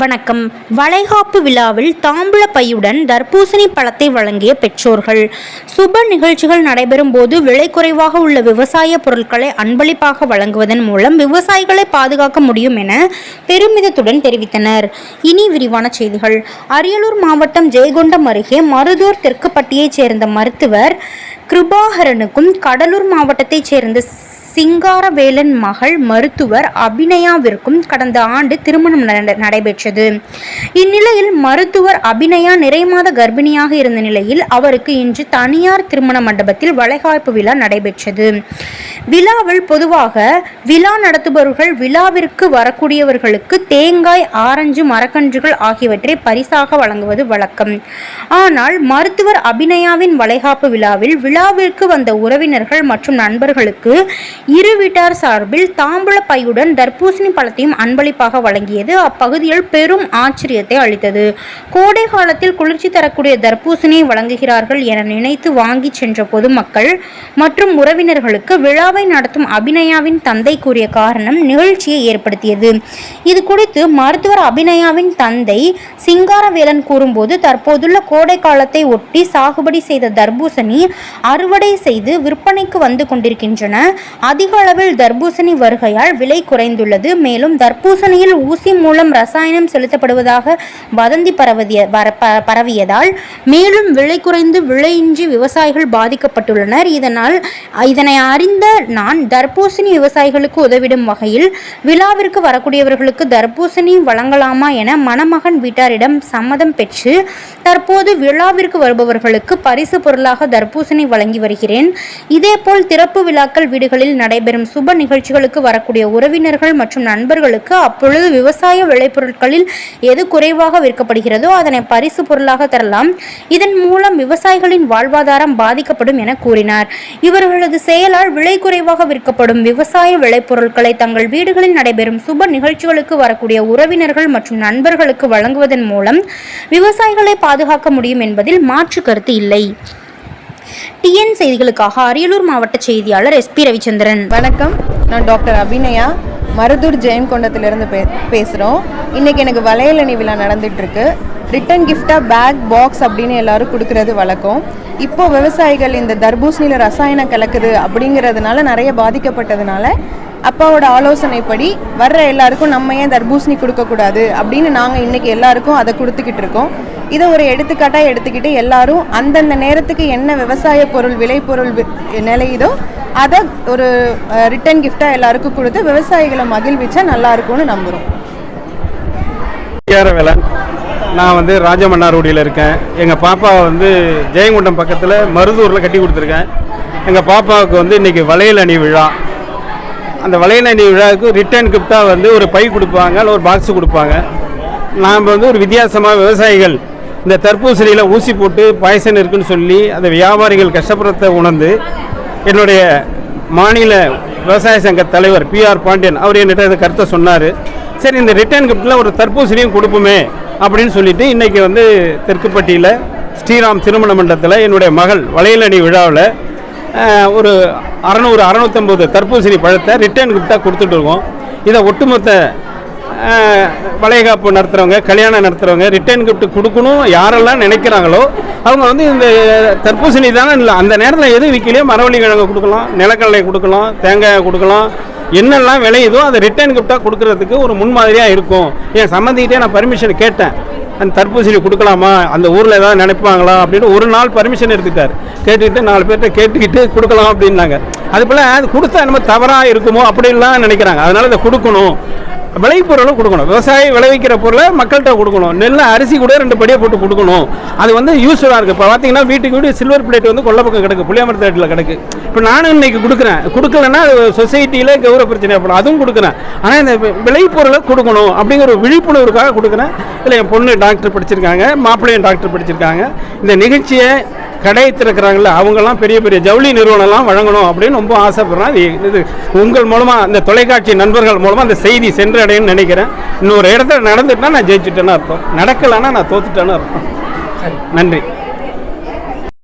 வணக்கம். வளைகாப்பு விழாவில் தாம்பூல பையுடன் தர்பூசணி பழத்தை வழங்கிய பெற்றோர்கள். சுப நிகழ்ச்சிகள் நடைபெறும் போது விலை குறைவாக உள்ள விவசாய பொருட்களை அன்பளிப்பாக வழங்குவதன் மூலம் விவசாயிகளை பாதுகாக்க முடியும் என பெருமிதத்துடன் தெரிவித்தனர். இனி விரிவான செய்திகள். அரியலூர் மாவட்டம் ஜெயகொண்டம் அருகே மருதூர் தெற்குப்பட்டியைச் சேர்ந்த மருத்துவர் கிருபாகரனுக்கும் கடலூர் மாவட்டத்தைச் சேர்ந்த சிங்காரவேலன் மகள் மருத்துவர் அபிநயாவிற்கும் கடந்த ஆண்டு திருமணம் நடைபெற்றது. இந்நிலையில் மருத்துவர் அபிநயா நிறைமாத கர்ப்பிணியாக இருந்த நிலையில் அவருக்கு இன்று தனியார் திருமண மண்டபத்தில் வளைகாப்பு விழா நடைபெற்றது. விழாவில் பொதுவாக விழா நடத்துபவர்கள் விழாவிற்கு வரக்கூடியவர்களுக்கு தேங்காய் ஆரஞ்சு மரக்கன்றுகள் ஆகியவற்றை பரிசாக வழங்குவது வழக்கம். ஆனால் மருத்துவர் அபிநயாவின் வளைகாப்பு விழாவில் விழாவிற்கு வந்த உறவினர்கள் மற்றும் நண்பர்களுக்கு இரு வீட்டார் சார்பில் தாம்பூல பையுடன் தர்பூசணி பழத்தையும் அன்பளிப்பாக வழங்கியது அப்பகுதியில் பெரும் ஆச்சரியத்தை அளித்தது. கோடை காலத்தில் குளிர்ச்சி தரக்கூடிய தர்பூசணியை வழங்குகிறார்கள் என நினைத்து வாங்கி சென்ற பொதுமக்கள் மற்றும் உறவினர்களுக்கு விழாவை நடத்தும் அபிநயாவின் தந்தை கூறிய காரணம் நிகழ்ச்சியை ஏற்படுத்தியது. இது குறித்து மருத்துவர் அபிநயாவின் தந்தை சிங்காரவேலன் கூறும்போது தற்போதுள்ள கோடை காலத்தை ஒட்டி சாகுபடி செய்த தர்பூசணி அறுவடை செய்து விற்பனைக்கு வந்து கொண்டிருக்கின்றன. அதிக அளவில் தர்பூசணி வருகையால் விலை குறைந்துள்ளது. மேலும் தர்பூசணியில் ஊசி மூலம் ரசாயனம் செலுத்தப்படுவதாக வதந்தி பரவதிய பரவியதால் மேலும் விலை குறைந்து விலையின்றி விவசாயிகள் பாதிக்கப்பட்டுள்ளனர். இதனால் இதனை அறிந்த நான் தர்பூசணி விவசாயிகளுக்கு உதவிடும் வகையில் விழாவிற்கு வரக்கூடியவர்களுக்கு தர்பூசணி வழங்கலாமா என மணமகன் வீட்டாரிடம் சம்மதம் பெற்று தற்போது விழாவிற்கு வருபவர்களுக்கு பரிசு பொருளாக தர்பூசணி வழங்கி வருகிறேன். இதேபோல் திறப்பு விழாக்கள் வீடுகளில் நடைபெறும் சுப நிகழ்ச்சிகளுக்கு வரக்கூடிய உறவினர்கள் மற்றும் நண்பர்களுக்கு அப்பொழுது விவசாய விளைபொருட்களில் எது குறைவாக விற்கப்படுகிறதோ அதனை பரிசு பொருளாக தரலாம். இதன் மூலம் விவசாயிகளின் வாழ்வாதாரம் பாதிக்கப்படும் என கூறினார். இவர்களது செயலால் விலை குறை குறைவாக விற்கப்படும் விவசாய விளைபொருட்களை தங்கள் வீடுகளில் நடைபெறும் சுப நிகழ்ச்சிகளுக்கு வரக்கூடிய உறவினர்கள் மற்றும் நண்பர்களுக்கு வழங்குவதன் மூலம் விவசாயிகளை பாதுகாக்க முடியும் என்பதில் மாற்று கருத்து இல்லை. டிஎன் செய்திகளுக்காக அரியலூர் மாவட்ட செய்தியாளர் எஸ்பி ரவிச்சந்திரன். வணக்கம். நான் டாக்டர் அபிநயா. மருதூர் ஜெயங்கொண்டத்திலிருந்து பே பேசுகிறோம் இன்றைக்கி எனக்கு வளையலணி விழா நடந்துகிட்ருக்கு ரிட்டன் கிஃப்டாக பேக் பாக்ஸ் அப்படின்னு எல்லாரும் கொடுக்கறது வழக்கம். இப்போ விவசாயிகள் இந்த தர்பூசணியில் ரசாயனம் கலக்குது அப்படிங்கிறதுனால நிறைய பாதிக்கப்பட்டதுனால அப்பாவோட ஆலோசனைப்படி வர்ற எல்லாருக்கும் நம்ம ஏன் தர்பூசணி கொடுக்கக்கூடாது அப்படின்னு நாங்கள் இன்றைக்கி எல்லாருக்கும் அதை கொடுத்துக்கிட்டு இருக்கோம். இதை ஒரு எடுத்துக்காட்டாக எடுத்துக்கிட்டு எல்லாரும் அந்தந்த நேரத்துக்கு என்ன விவசாய பொருள் விளைபொருள் நிலையுதோ அதை ஒரு ரிட்டன் கிஃப்டாக எல்லாருக்கும் கொடுத்து விவசாயிகளை மகிழ்விச்சா நல்லா இருக்கும்னு நம்புகிறோம் நான் வந்து ராஜமன்னார்குடியில் இருக்கேன். எங்கள் பாப்பாவை வந்து ஜெயங்கொண்டம் பக்கத்தில் மருதூரில் கட்டி கொடுத்துருக்கேன். எங்கள் பாப்பாவுக்கு வந்து இன்றைக்கி வளையல் அணி விழா. அந்த வளையல் அணி விழாவுக்கு ரிட்டர்ன் கிஃப்டாக வந்து ஒரு பை கொடுப்பாங்க அல்ல ஒரு பாக்ஸ் கொடுப்பாங்க. நாம் வந்து ஒரு வித்தியாசமாக விவசாயிகள் இந்த தர்பூசணியில் ஊசி போட்டு பாய்சன் இருக்குன்னு சொல்லி அந்த வியாபாரிகள் கஷ்டப்படுறதை உணர்ந்து என்னுடைய மாநில விவசாய சங்க தலைவர் பிஆர் பாண்டியன் அவர் என்கிட்ட இந்த கருத்தை சொன்னார். சரி இந்த ரிட்டர்ன் கிஃப்ட்டில் ஒரு தர்பூசணியும் கொடுப்போமே. அப்படின்னு சொல்லிட்டு இன்றைக்கி வந்து தெற்குப்பட்டியில் ஸ்ரீராம் திருமண மண்டலத்தில் என்னுடைய மகள் வளையலணி விழாவில் ஒரு அறநூறு அறநூற்றம்பது தர்பூசணி பழத்தை ரிட்டர்ன் கிஃப்டாக கொடுத்துட்டு இருக்கோம். இதை ஒட்டுமொத்த வளைகாப்பு நடத்துகிறவங்க கல்யாணம் நடத்துகிறவங்க ரிட்டர்ன் கிஃப்ட் கொடுக்கணும் யாரெல்லாம் நினைக்கிறாங்களோ அவங்க வந்து இந்த தர்பூசணி தானே இல்லை அந்த நேரத்தில் எது விற்கலையோ மரவள்ளி கிழங்கு கொடுக்கலாம் நிலக்கடலை கொடுக்கலாம் தேங்காயை கொடுக்கலாம் என்னெல்லாம் விளையுதோ அதை ரிட்டர்ன் கிஃப்டாக கொடுக்கறதுக்கு ஒரு முன்மாதிரியாக இருக்கும். என் சம்மந்திக்கிட்டே நான் பர்மிஷன் கேட்டேன். அந்த தர்பூசணி கொடுக்கலாமா? அந்த ஊரில் ஏதாவது நினைப்பாங்களா? அப்படின்னு ஒரு நாள் பர்மிஷன் எடுத்துக்கிட்டார் கேட்டுக்கிட்டு நாலு பேர்கிட்ட கேட்டுக்கிட்டு கொடுக்கலாம் அப்படின்னாங்க. அது போல் அது கொடுத்தா நம்ம தவறாக இருக்குமோ? அப்படின்லாம் நினைக்கிறாங்க. அதனால் இதை கொடுக்கணும். விளைபொருளும் கொடுக்கணும். விவசாயி விளைவிக்கிற பொருளை மக்கள்கிட்ட கொடுக்கணும். நெல் அரிசி கூட ரெண்டு படியாக போட்டு கொடுக்கணும். அது வந்து யூஸ்ஃபுல்லாக இருக்குது இப்போ பார்த்தீங்கன்னா வீட்டுக்கு வீடு சில்வர் பிளேட் வந்து கொல்ல பக்கம் கிடக்கு. புளியாமரத்து கிடக்கு. இப்போ நானும் இன்னைக்கு கொடுக்குறேன். கொடுக்கலன்னா சொசைட்டியில் கௌரவ பிரச்சனை ஏற்படும். அதுவும் கொடுக்குறேன். ஆனால் இந்த விளைபொருளை கொடுக்கணும் அப்படிங்கிற ஒரு விழிப்புணர்வுக்காக கொடுக்குறேன். இதில் என் பொண்ணு டாக்டர் படிச்சிருக்காங்க மாப்பிள்ளையும் டாக்டர் படிச்சிருக்காங்க. இந்த நிகழ்ச்சியை கடை திறக்கிறாங்கல்ல அவங்கெல்லாம் பெரிய பெரிய ஜவுளி நிறுவனம்லாம் வழங்கணும் அப்படின்னு ரொம்ப ஆசைப்படுறேன். இது உங்கள் மூலமாக இந்த தொலைக்காட்சி நண்பர்கள் மூலமாக அந்த செய்தி சென்றடையணும்னு நினைக்கிறேன். இன்னொரு இடத்துல நடந்துட்டா நான் ஜெயிச்சுட்டேன்னு அர்த்தம். நடக்கலைன்னா நான் தோத்துட்டேன்னு அர்த்தம். நன்றி.